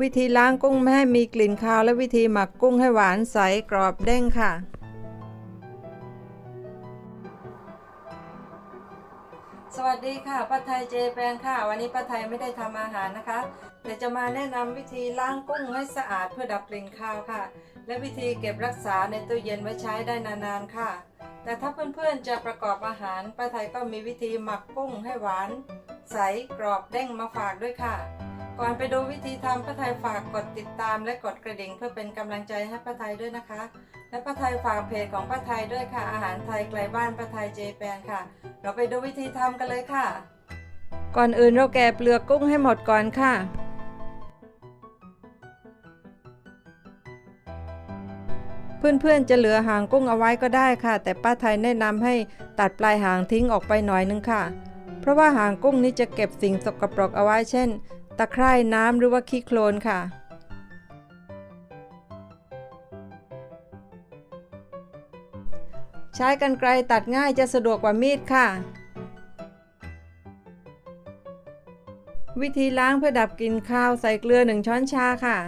วิธีล้างกุ้งไม่ให้มีกลิ่นคาวและวิธีหมักกุ้งให้หวานใสกรอบเด้งค่ะ สวัสดีค่ะป้าไทยเจแปนค่ะ วันนี้ป้าไทยไม่ได้ทำอาหารนะคะแต่จะมาแนะนำวิธีล้างกุ้งให้สะอาดเพื่อดับกลิ่นคาวค่ะ และวิธีเก็บรักษาในตู้เย็นไว้ใช้ได้นานๆค่ะ แต่ถ้าเพื่อนๆจะประกอบอาหารป้าไทยก็มีวิธีหมักกุ้งให้หวาน ใสกรอบเด้งมาฝากด้วยค่ะ ก่อนไปดูวิธีทำป้าไทยฝากกดติดตามและกดกระดิ่งเพื่อเป็นกำลังใจให้ป้าไทยด้วยนะคะ และป้าไทยฝากเพจของป้าไทยด้วยค่ะ อาหารไทยไกลบ้านป้าไทยเจแปนค่ะ เราไปดูวิธีทำกันเลยค่ะ ก่อนอื่นเราแกะเปลือกกุ้งให้หมดก่อนค่ะ เพื่อนๆจะเหลือหางกุ้งเอาไว้ก็ได้ค่ะ แต่ป้าไทยแนะนำให้ตัดปลายหางทิ้งออกไปหน่อยนึงค่ะ เพราะว่าหางกุ้งนี้จะเก็บสิ่งสกปรกเอาไว้เช่น ตะไคร่น้ำหรือว่าขี้โคลนค่ะ ใช้กรรไกรตัดง่ายจะสะดวกกว่ามีดค่ะ วิธีล้างเพื่อดับกลิ่นคาวใส่เกลือ 1 ช้อนชาค่ะ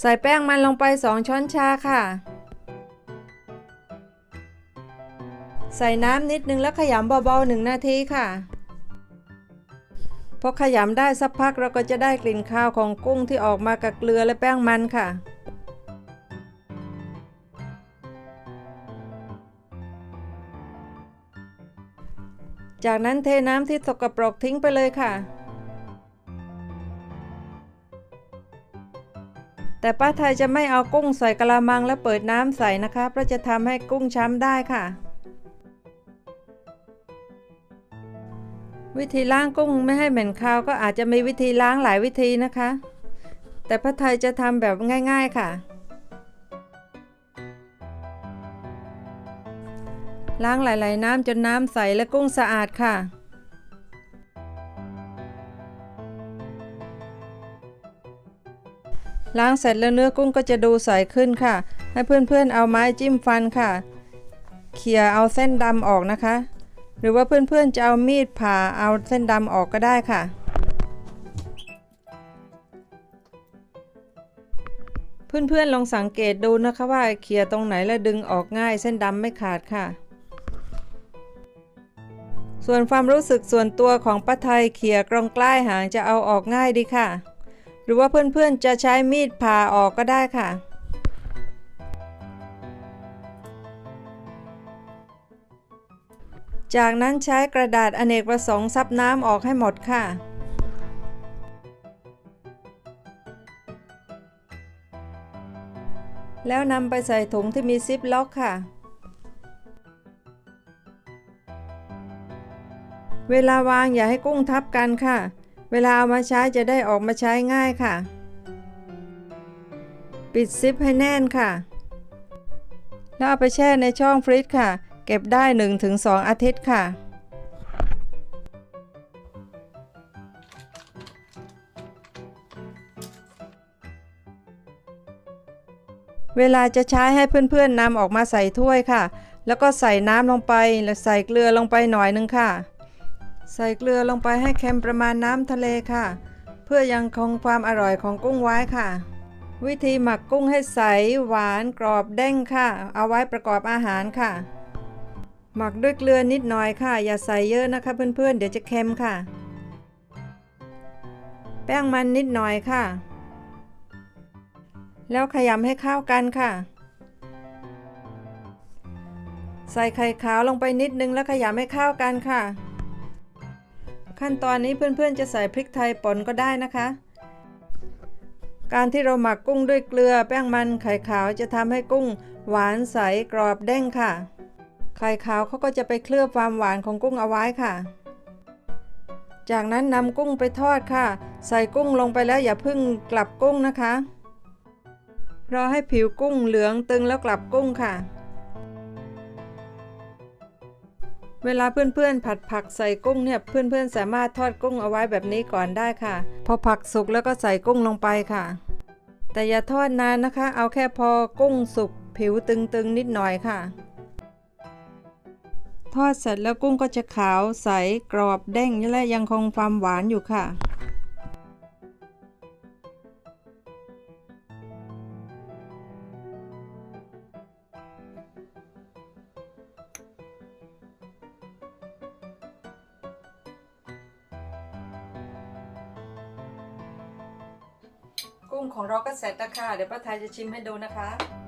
ใส่แป้งมันลงไป 2 ช้อนชาค่ะใส่น้ำนิดนึงแล้วขยำเบาๆ1นาทีค่ะ พอขยำได้สักพักเราก็จะได้กลิ่นคาวของกุ้งที่ออกมากับเกลือและแป้งมันค่ะ จากนั้นเทน้ำที่สกปรกทิ้งไปเลยค่ะ แต่ป้าไทยจะไม่เอากุ้งใส่กระมังและเปิดน้ำใส่นะคะ เพราะจะทำให้กุ้งช้ำได้ค่ะ วิธีล้างกุ้งไม่ให้เหม็นคาวก็อาจจะมีวิธีล้างหลายวิธีนะคะ แต่ป้าไทยจะทำแบบง่าย ๆค่ะ ล้างหลายๆน้ำจนน้ำใสและกุ้งสะอาดค่ะ ล้างเสร็จแล้วเนื้อกุ้งก็จะดูใสขึ้นค่ะ ให้เพื่อนๆเอาไม้จิ้มฟันค่ะ เขี่ยเอาเส้นดำออกนะคะ หรือว่าเพื่อนๆจะเอามีดผ่าเอาเส้นดำออกก็ได้ค่ะ เพื่อนๆลองสังเกตดูนะคะว่าเขี่ยตรงไหนแล้วดึงออกง่ายเส้นดำไม่ขาดค่ะส่วนความรู้สึกส่วนตัวของป้าไทยเขี่ยกรองใกล้หางจะเอาออกง่ายดีค่ะ หรือว่าเพื่อนๆจะใช้มีดผ่าออกก็ได้ค่ะ จากนั้นใช้กระดาษอเนกประสงค์ซับน้ำออกให้หมดค่ะ แล้วนำไปใส่ถุงที่มีซิปล็อกค่ะ เวลาวางอย่าให้กุ้งทับกันค่ะ เวลาเอามาใช้จะได้ออกมาใช้ง่ายค่ะ ปิดซิปให้แน่นค่ะ แล้วเอาไปแช่ในช่องฟรีซค่ะ เก็บได้ 1-2 อาทิตย์ค่ะ เวลาจะใช้ให้เพื่อนๆนำออกมาใส่ถ้วยค่ะ แล้วก็ใส่น้ำลงไป แล้วใส่เกลือลงไปหน่อยนึงค่ะ ใส่เกลือลงไปให้เค็มประมาณน้ำทะเลค่ะ เพื่อยังคงความอร่อยของกุ้งไว้ค่ะวิธีหมักกุ้งให้ใส หวานกรอบเด้งค่ะ เอาไว้ประกอบอาหารค่ะ หมักด้วยเกลือนิดหน่อยค่ะ อย่าใส่เยอะนะคะ เพื่อนๆ เดี๋ยวจะเค็มค่ะ แป้งมันนิดหน่อยค่ะ แล้วขยำให้เข้ากันค่ะ ใส่ไข่ขาวลงไปนิดนึงแล้วขยำให้เข้ากันค่ะ ขั้นตอนนี้เพื่อนๆ จะใส่พริกไทยป่นก็ได้นะคะ การที่เราหมักกุ้งด้วยเกลือ แป้งมันไข่ขาวจะทำให้กุ้ง หวานใสกรอบเด้งค่ะ ไข่ขาวเขาก็จะไปเคลือบความหวานของกุ้งเอาไว้ค่ะ จากนั้นนำกุ้งไปทอดค่ะ ใส่กุ้งลงไปแล้วอย่าเพิ่งกลับกุ้งนะคะรอให้ผิวกุ้งเหลืองตึงแล้วกลับกุ้งค่ะ เวลาเพื่อนๆ ผัดผักใส่กุ้งเนี่ยเพื่อนๆ สามารถทอดกุ้งเอาไว้แบบนี้ก่อนได้ค่ะ พอผักสุกแล้วก็ใส่กุ้งลงไปค่ะ แต่อย่าทอดนานนะคะ เอาแค่พอกุ้งสุกผิวตึงๆนิดหน่อยค่ะ ทอดเสร็จแล้วกุ้งก็จะขาวใสกรอบเด้งและยังคงความหวานอยู่ค่ะ กุ้งของเราก็เสร็จแล้วค่ะ เดี๋ยวป้าไทยจะชิมให้ดูนะคะ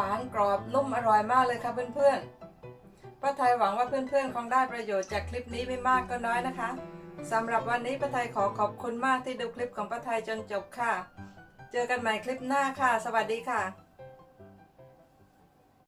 หวานกรอบนุ่มอร่อยมากเลยค่ะเพื่อนๆป้าไทยหวังว่าเพื่อนๆ คงได้ประโยชน์จากคลิปนี้ไม่มากก็น้อยนะคะสำหรับวันนี้ป้าไทยขอขอบคุณมากที่ดูคลิปของป้าไทยจนจบค่ะ เจอกันใหม่คลิปหน้าค่ะ สวัสดีค่ะ